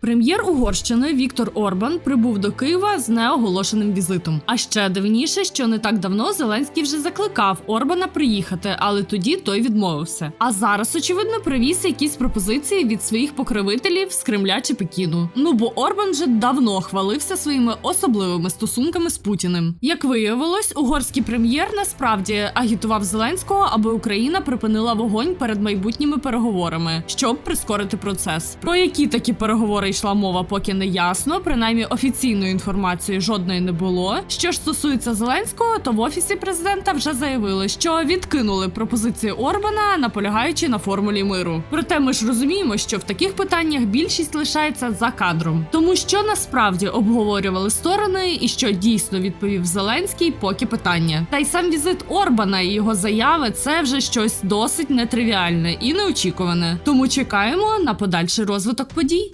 Прем'єр Угорщини Віктор Орбан прибув до Києва з неоголошеним візитом. А ще дивніше, що не так давно Зеленський вже закликав Орбана приїхати, але тоді той відмовився. А зараз, очевидно, привіз якісь пропозиції від своїх покровителів з Кремля чи Пекіну. Ну бо Орбан вже давно хвалився своїми особливими стосунками з Путіним. Як виявилось, угорський прем'єр насправді агітував Зеленського, аби Україна припинила вогонь перед майбутніми переговорами, щоб прискорити процес. Про які такі переговори йшла мова, поки не ясно. Принаймні офіційної інформації жодної не було. Що ж стосується Зеленського, то в офісі президента вже заявили, що відкинули пропозиції Орбана, наполягаючи на формулі миру. Проте ми ж розуміємо, що в таких питаннях більшість лишається за кадром, тому що насправді обговорювали сторони, і що дійсно відповів Зеленський, поки питання. Та й сам візит Орбана і його заяви це вже щось досить нетривіальне і неочікуване. Тому чекаємо на подальший розвиток подій.